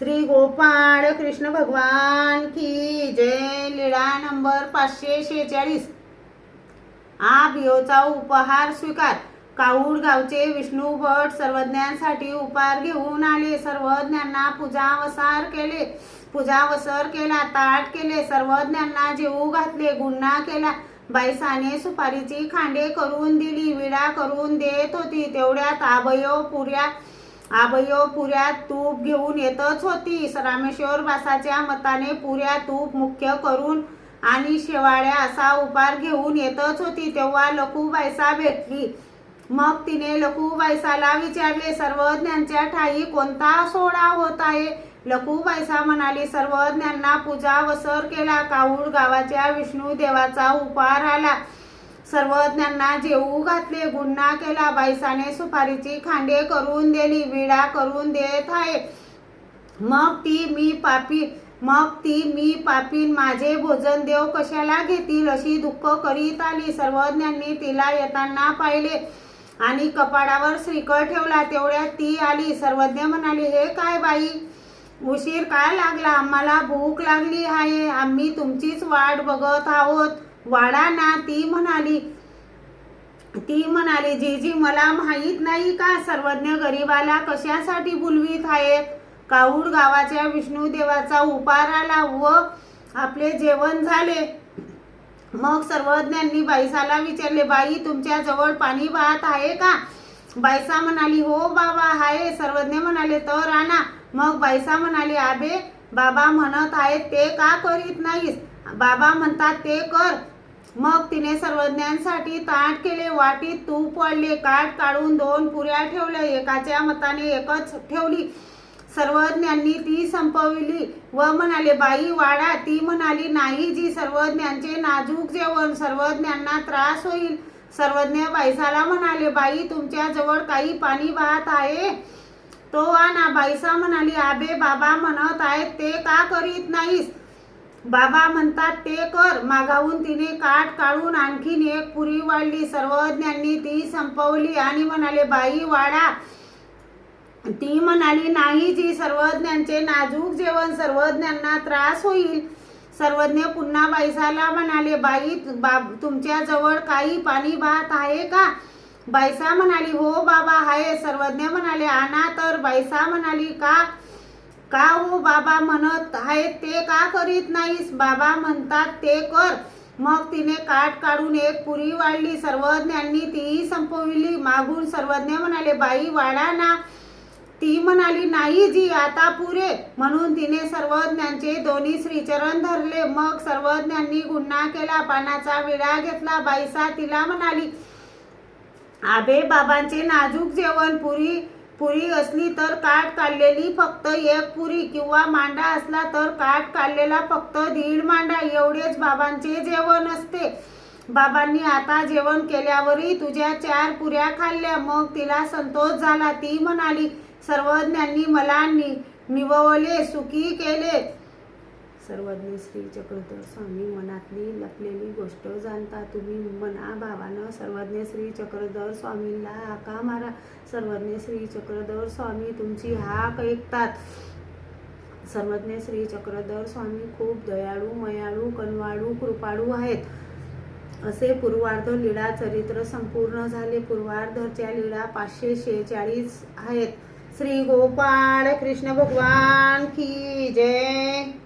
श्री गोपाळ कृष्ण भगवान की जय. लीळा नंबर पाचशे शेहेचाळीस. आ योचा उपहार स्वीकार. काऊड गावचे विष्णू भट सर्वज्ञांसाठी उपहार घेऊन आले. सर्वज्ञांना पूजा वसार केले. पूजा वसर केला ताट केले. सर्वज्ञांना जेऊ घातले गुन्हा केला. बायसाने सुपारीची खांडे करून दिली. विडा करून देत होती. तेवढ्यात आबयो पुऱ्या आबयो पुऱ्या तूप घेऊन येतच होती रामेश्वर बासाच्या मताने पुऱ्या तूप मुख्य करून आणि शेवाळ्या असा उपार घेऊन येतच होती तेव्हा लखूबाईसा भेटली. मग तिने लखूबाईसाला विचारले सर्वज्ञांच्या ठाई कोणता सोहळा होत आहे? लखूबाईसा म्हणाली सर्वज्ञांना पूजा वसर केला काऊड गावाच्या विष्णू देवाचा उपार आला. सर्वज्ञांना जेऊ घातले गुन्हा केला बायसाने सुपारीची खांडे करून दिली विडा करून देत आहे. मग ती मी पापी मग ती मी पापीन माझे भोजन देव कशाला घेतील अशी दुःख करीत आली. सर्वज्ञांनी तिला येताना पाहिले आणि कपाडावर श्रीकळ ठेवला तेवढ्यात ती आली. सर्वज्ञ म्हणाली हे काय बाई? उशीर काय लागला? आम्हाला भूक लागली आहे. आम्ही तुमचीच वाट बघत आहोत. वाडा ना ती म्हणाली. ती म्हणाली जीजी मला माहीत नाही का सर्वज्ञ गरीबाला कशासाठी बुलवीत आहेत काऊड गावाच्या विष्णू देवाचा उपार आला व आपले जेवण झाले. मग सर्वज्ञांनी बाईसाला विचारले बाई तुमच्या जवळ पाणी वाहत आहे का? बाईसा म्हणाली हो बाबा आहे. सर्वज्ञ म्हणाले तर आणा. मग बाईसा म्हणाली आबे बाबा म्हणत आहेत ते का करीत नाहीस? बाबा म्हणतात ते कर. मग तिने सर्वज्ञांसाठी ताट केले वाटीत तूप वाढले काठ काढून दोन पुऱ्या ठेवल्या एकाच्या मताने एकच ठेवली. सर्वज्ञांनी ती संपविली व म्हणाले बाई वाडा. ती म्हणाली नाही जी सर्वज्ञांचे नाजूक जेवण सर्वज्ञांना त्रास होईल. सर्वज्ञ बाईसाला म्हणाले बाई तुमच्या जवळ काही पाणी वाहत आहे? तो आणा. बाईसा म्हणाली आबे बाबा म्हणत आहेत ते का करीत नाहीस? बाबा म्हणतात ते कर. मागाहून तिने काठ काढून आणखीन एक पुरी वाढली. सर्वज्ञांनी ती संपवली आणि म्हणाले बाई वाडा. ती म्हणाली नाही जी सर्वज्ञांचे नाजूक जेवण सर्वज्ञांना त्रास होईल. सर्वज्ञ पुन्हा बाईसाला म्हणाले बाई बाब तुमच्या जवळ काही पाणी भात आहे का? बाईसा म्हणाली हो बाबा आहे. सर्वज्ञ म्हणाले आणा तर. बाईसा म्हणाली का? का हो बाबा म्हणत आहे? ते का करीत नाहीस? बाबा म्हणतात ते कर. मग तिने काठ काढून एक पुरी वाढली. सर्वज्ञांनी तीही संपविली. मागून सर्वज्ञ म्हणाले बाई वाडा ना. ती म्हणाली नाही जी आता पुरे. म्हणून तिने सर्वज्ञांचे दोन्ही श्रीचरण धरले. मग सर्वज्ञांनी गुन्हा केला पानाचा विडा घेतला. बाईसा तिला म्हणाली आबे बाबांचे नाजूक जेवण पुरी पुरी असली तर काठ काढलेली फक्त एक पुरी किंवा मांडा असला तर काठ काढलेला फक्त दीड मांडा. एवढेच बाबांचे जेवण असते. बाबांनी आता जेवण केल्यावरही तुझ्या चार पुऱ्या खाल्ल्या. मग तिला संतोष झाला. ती म्हणाली सर्वज्ञांनी मला नि निववले सुखी केले. सर्वज्ञ श्री चक्रधर स्वामी मनातली लपलेली गोष्ट जाणता तुम्ही मना भावानं सर्वज्ञ श्री चक्रधर स्वामींना हाका मारा. सर्वज्ञ श्री चक्रधर स्वामी तुमची हाक ऐकतात. सर्वज्ञ श्री चक्रधर स्वामी खूप दयाळू मयाळू कनवाळू कृपाळू आहेत. असे पूर्वार्ध लीळा चरित्र संपूर्ण झाले. पूर्वार्धच्या लीळा पाचशे शेहेचाळीस आहेत. श्री गोपाळ कृष्ण भगवान की जय.